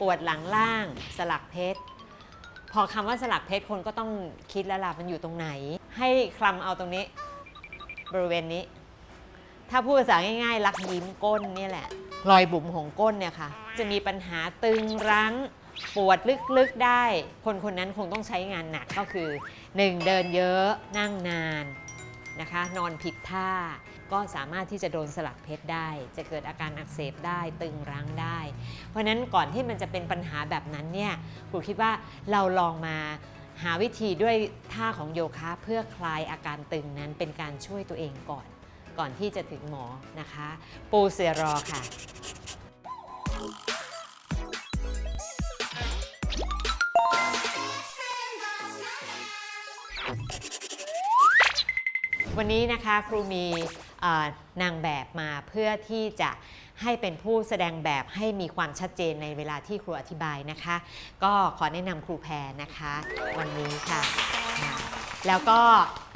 ปวดหลังล่างสลักเพชร พอคำว่าสลักเพชรคนก็ต้องคิดแล้วล่ะมันอยู่ตรงไหน ให้คลำเอาตรงนี้ บริเวณนี้ ถ้าพูดภาษาง่ายๆ รักยิ้มก้นนี่แหละ รอยบุ๋มของก้นเนี่ยค่ะ จะมีปัญหาตึงรั้งปวดลึกๆได้ คนคนนั้นคงต้องใช้งานหนักก็คือ 1. เดินเยอะนั่งนานนะคะ นอนผิดท่า ก็สามารถที่จะโดนสลักเพชรได้ จะเกิดอาการอักเสบได้ตึงรั้งได้ เพราะฉะนั้นก่อนที่มันจะเป็นปัญหาแบบนั้นเนี่ยครูคิดว่าเราลองมาหาวิธีด้วยท่าของโยคะเพื่อคลายอาการตึงนั้นเป็นการช่วยตัวเองก่อน ก่อนที่จะถึงหมอนะคะ ปูเสือรอค่ะวันนี้นะคะครูมี นางแบบมาเพื่อที่จะให้เป็นผู้แสดงแบบให้มีความชัดเจนในเวลาที่ครูอธิบายนะคะ ก็ขอแนะนำครูแพรนะคะ วันนี้ค่ะค่ะ แล้วก็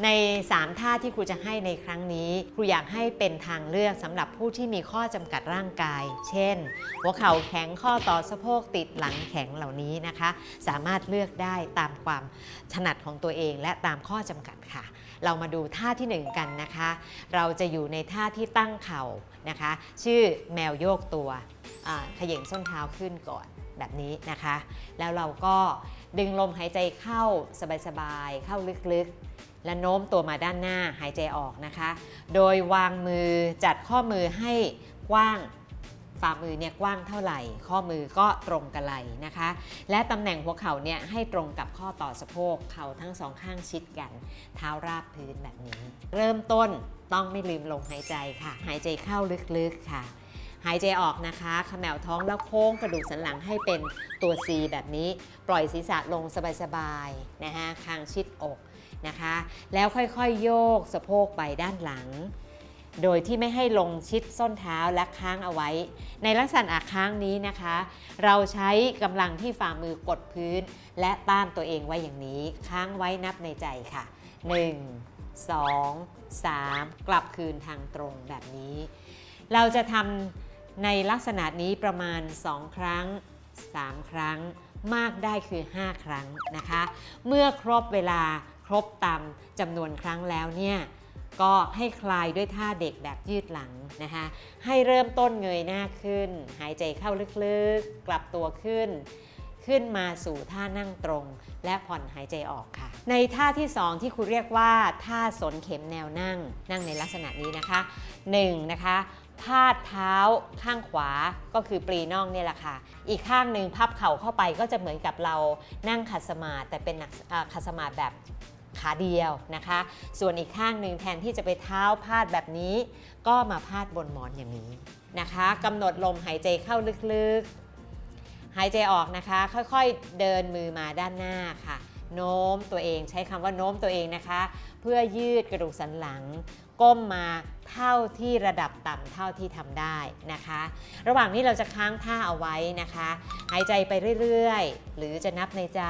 ใน 3 ท่าที่ครูจะให้ในครั้งนี้ ครูอยากให้เป็นทางเลือกสำหรับผู้ที่มีข้อจำกัดร่างกาย เช่น หัวเข่าแข็งข้อต่อสะโพกติดหลังแข็งเหล่านี้นะคะ สามารถเลือกได้ตามความถนัดของตัวเองและตามข้อจำกัดค่ะ เรามาดูท่าที่ 1 กันนะคะ เราจะอยู่ในท่าที่ตั้งเข่านะคะ ชื่อแมวโยกตัวขย่งส้นเท้าขึ้นก่อน แบบนี้นะคะ แล้วเราก็ดึงลมหายใจเข้าสบายๆ เข้าลึกๆ และโน้มตัวมาด้านหน้าหายใจออกนะคะ โดยวางมือจัดข้อมือให้กว้างฝ่ามือเนี่ยกว้างเท่าไหร่ ข้อมือก็ตรงกับไหลนะคะ และตำแหน่งหัวเข่าเนี่ยให้ตรงกับข้อต่อสะโพกเข่าทั้งสองข้างชิดกัน เท้าราบพื้นแบบนี้ เริ่มต้นต้องไม่ลืมลมหายใจค่ะ หายใจเข้าลึกๆค่ะ หายใจออกนะคะขมวท้องแล้วโค้งกระดูกสันหลังให้เป็นตัว C แบบนี้ ปล่อยศีรษะลงสบายๆนะคะคางชิดอกนะคะ แล้วค่อยๆ โยกสะโพกไปด้านหลัง โดยที่ไม่ให้ลงชิดส้นเท้าและค้างเอาไว้ ในลักษณะค้างนี้นะคะ เราใช้กำลังที่ฝ่ามือกดพื้น และต้านตัวเองไว้อย่างนี้ ค้างไว้นับในใจค่ะ 1 2 3 กลับคืนทางตรงแบบนี้ เราจะทำ ในลักษณะนี้ประมาณ 2 ครั้ง 3 ครั้ง มากได้คือ 5 ครั้งนะคะ เมื่อครบเวลาครบตามจำนวนครั้งแล้วเนี่ยก็ให้คลายด้วยท่าเด็กแบบยืดหลังนะคะ ให้เริ่มต้นเงยหน้าขึ้น หายใจเข้าลึกๆ กลับตัวขึ้น ขึ้นมาสู่ท่านั่งตรง และผ่อนหายใจออกค่ะ ในท่าที่ 2 ที่ครูเรียกว่า ท่าสนเข็มแนวนั่งนั่งในลักษณะนี้นะคะ 1. นะคะ พาดเท้าข้างขวาก็คือปรีน่องเนี่ยแหละค่ะ อีกข้างหนึ่งพับเข่าเข้าไปก็จะเหมือนกับเรานั่งขัดสมาธิแต่เป็นนักเอ่อขัดสมาธิแบบขาเดียวนะคะ ส่วนอีกข้างหนึ่งแทนที่จะไปเท้าพาดแบบนี้ ก็มาพาดบนหมอนอย่างนี้นะคะกำหนดลมหายใจเข้าลึกๆ หายใจออกนะคะ ค่อยๆ เดินมือมาด้านหน้าค่ะ โน้มตัวเองใช้คำว่าโน้มตัวเองนะคะ เพื่อยืดกระดูกสันหลัง ก้มมาเท่าที่ระดับต่ำเท่าที่ทำได้นะคะ ระหว่างนี้เราจะค้างท่าเอาไว้นะคะ หายใจไปเรื่อยๆ หรือจะนับในใจ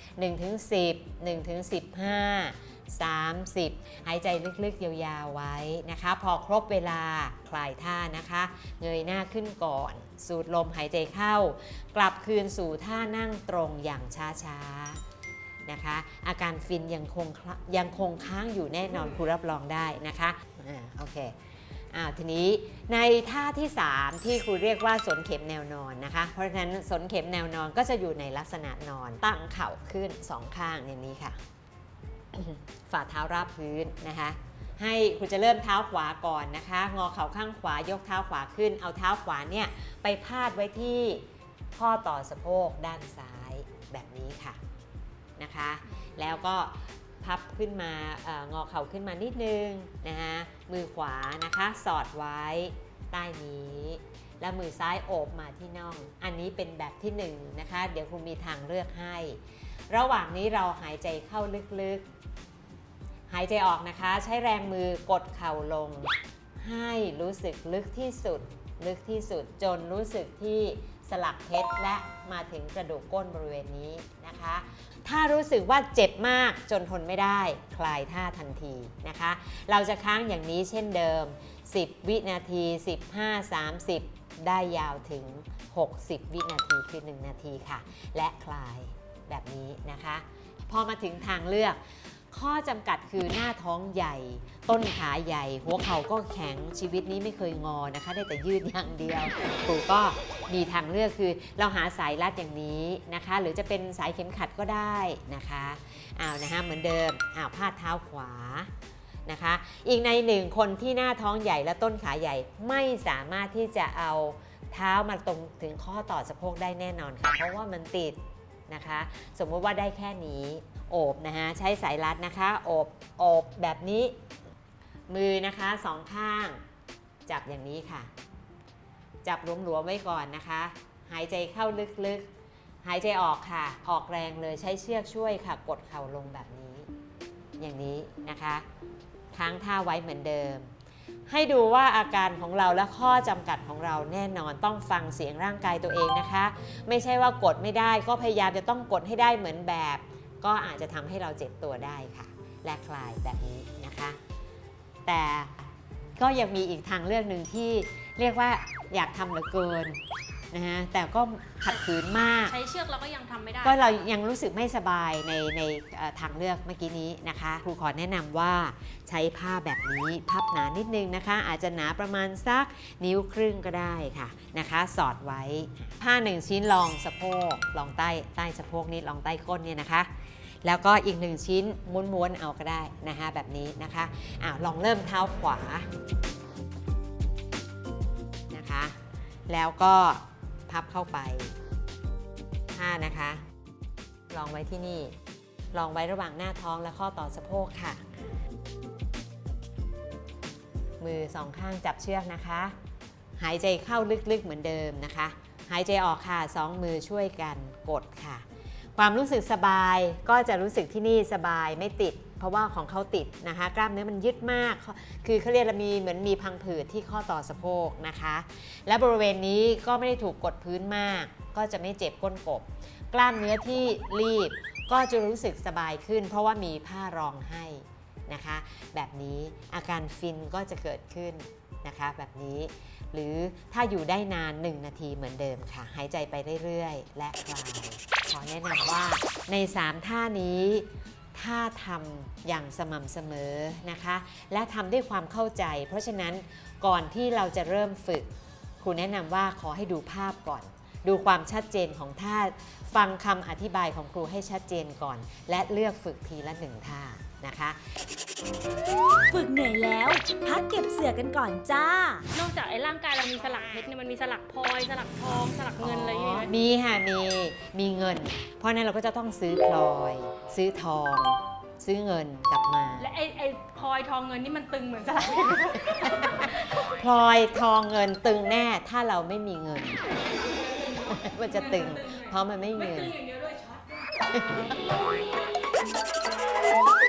1-10ถึง10 1ถึง15 30 หายใจลึกๆ ยาวๆ ไว้นะคะ พอครบเวลาคลายท่านะคะ เงยหน้าขึ้นก่อน สูดลมหายใจเข้า กลับคืนสู่ท่านั่งตรงอย่างช้าๆ นะคะ อาการฟินยังคงคละยังคงค้างอยู่แน่นอนครูรับรองได้นะคะอ่าโอเคอ่าทีนี้ในท่าที่ 3 ที่ครูเรียกว่าสนเข็มแนวนอนนะคะ เพราะฉะนั้นสนเข็มแนวนอนก็จะอยู่ในลักษณะนอนตั้งเข่าขึ้นสองข้างอย่างนี้ค่ะ ฝ่าเท้าราบพื้นนะคะให้คุณจะเริ่มเท้าขวาก่อนนะคะ งอเข่าข้างขวายกเท้าขวาขึ้น เอาเท้าขวาเนี่ยไปพาดไว้ที่ข้อต่อสะโพกด้านซ้ายแบบนี้ค่ะ นะคะ แล้วก็พับขึ้นมาอองอเข่าขึ้นมานิดนึงนะคะมือขวานะคะสอดไว้ใต้นี้ แล้วมือซ้ายโอบมาที่น่อง อันนี้เป็นแบบที่หนึ่งนะคะ เดี๋ยวครูมีทางเลือกให้ ระหว่างนี้เราหายใจเข้าลึกๆ หายใจออกนะคะ ใช้แรงมือกดเข่าลง ให้รู้สึกลึกที่สุด ลึกที่สุดจนรู้สึกที่สลักเพชรและมาถึงกระดูกก้นบริเวณนี้นะคะ ถ้ารู้สึกว่าเจ็บมากจนทนไม่ได้ คลายท่าทันทีนะคะ เราจะค้างอย่างนี้เช่นเดิม 10 วินาที 15 30 ได้ยาวถึง 60 วินาทีคือ 1 นาทีค่ะ และคลายแบบนี้นะคะ พอมาถึงทางเลือก ข้อจำกัดคือหน้าท้องใหญ่ ต้นขาใหญ่ หัวเข่าก็แข็งชีวิตนี้ไม่เคยงอนะคะ ได้แต่ยืดอย่างเดียวครูก็มีทางเลือกคือ เราหาสายรัดอย่างนี้นะคะ หรือจะเป็นสายเข็มขัดก็ได้นะคะอ้าวนะคะเหมือนเดิมอ้าวพาดเท้าขวานะคะ อีกในหนึ่งคนที่หน้าท้องใหญ่และต้นขาใหญ่ไม่สามารถที่จะเอาเท้ามาตรงถึงข้อต่อสะโพกได้แน่นอนค่ะ เพราะว่ามันติดนะคะ สมมติว่าได้แค่นี้ โอบนะคะใช้สายรัดนะคะโอบโอบแบบนี้ มือนะคะสองข้าง จับอย่างนี้ค่ะ จับหลวมๆไว้ก่อนนะคะ หายใจเข้าลึกๆ หายใจออกค่ะ ออกแรงเลยใช้เชือกช่วยค่ะ กดเข่าลงแบบนี้ อย่างนี้นะคะค้างท่าไว้เหมือนเดิม ให้ดูว่าอาการของเราและข้อจำกัดของเราแน่นอนต้องฟังเสียงร่างกายตัวเองนะคะ ไม่ใช่ว่ากดไม่ได้ก็พยายามจะต้องกดให้ได้เหมือนแบบ ก็อาจจะทำให้เราเจ็บตัวได้ค่ะ และคลายแบบนี้นะคะ แต่ก็ยังมีอีกทางเลือกหนึ่งที่เรียกว่าอยากทำเหลือเกิน นะฮะแต่ก็ขัดขืนมาก ใช้เชือกเราก็ยังทำไม่ได้ ก็เรายังรู้สึกไม่สบายในในเอ่อทางเลือกเมื่อกี้นี้นะคะครูขอแนะนำว่าใช้ผ้าแบบนี้พับหนานิดนึงนะคะ อาจจะหนาประมาณสักนิ้วครึ่งก็ได้ค่ะนะคะ สอดไว้ผ้าหนึ่งชิ้นรองสะโพกรองใต้ใต้สะโพกนิดรองใต้ก้นเนี่ยนะคะ แล้วก็อีกหนึ่งชิ้นม้วนๆเอาก็ได้นะคะแบบนี้นะคะอ่าลองเริ่มเท้าขวานะคะ แล้วก็ พับเข้าไป 5 นะคะ ลองไว้ที่นี่ ลองไว้ระหว่างหน้าท้องและข้อต่อสะโพกค่ะ มือสองข้างจับเชือกนะคะ หายใจเข้าลึกๆเหมือนเดิมนะคะ หายใจออกค่ะสองมือช่วยกันกดค่ะ ความรู้สึกสบายก็จะรู้สึกที่นี่สบายไม่ติด เพราะว่าของเขาติดนะคะกล้ามเนื้อมันยึดมาก คือเขาเรียกมีเหมือนมีพังผืดที่ข้อต่อสะโพกนะคะ และบริเวณนี้ก็ไม่ได้ถูกกดพื้นมาก ก็จะไม่เจ็บก้นกบ กล้ามเนื้อที่รีบก็จะรู้สึกสบายขึ้น เพราะว่ามีผ้ารองให้นะคะ แบบนี้อาการฟินก็จะเกิดขึ้นนะคะแบบนี้หรือถ้าอยู่ได้นาน 1 นาทีเหมือนเดิมค่ะ หายใจไปเรื่อยๆ และคลาย อแนะนำว่าใน 3 ท่านี้ถ้าทำอย่างสม่ำเสมอนะคะ และทำด้วยความเข้าใจ เพราะฉะนั้นก่อนที่เราจะเริ่มฝึก ครูแนะนำว่าขอให้ดูภาพก่อน ดูความชัดเจนของท่า ฟังคำอธิบายของครูให้ชัดเจนก่อน และเลือกฝึกทีละหนึ่งท่า นะคะ ฝึกเหนื่อยแล้ว พักเก็บเสือกันก่อนจ้า นอกจากไอ้ร่างกายเรามีสลักเพชรเนี่ยมันมีสลักพลอย สลักทอง สลักเงินอะไรอย่างเงี้ยมีค่ะมีมีเงิน เพราะฉะนั้นเราก็จะต้องซื้อพลอย ซื้อทอง ซื้อเงินกลับมา และไอ้ไอ้พลอยทองเงินนี่มันตึงเหมือนสลักเพชรพลอยทองเงินตึงแน่ถ้าเราไม่มีเงิน มันจะตึง เพราะมันไม่มีไม่เงิน ตึงอย่างเดียวด้วยช็อต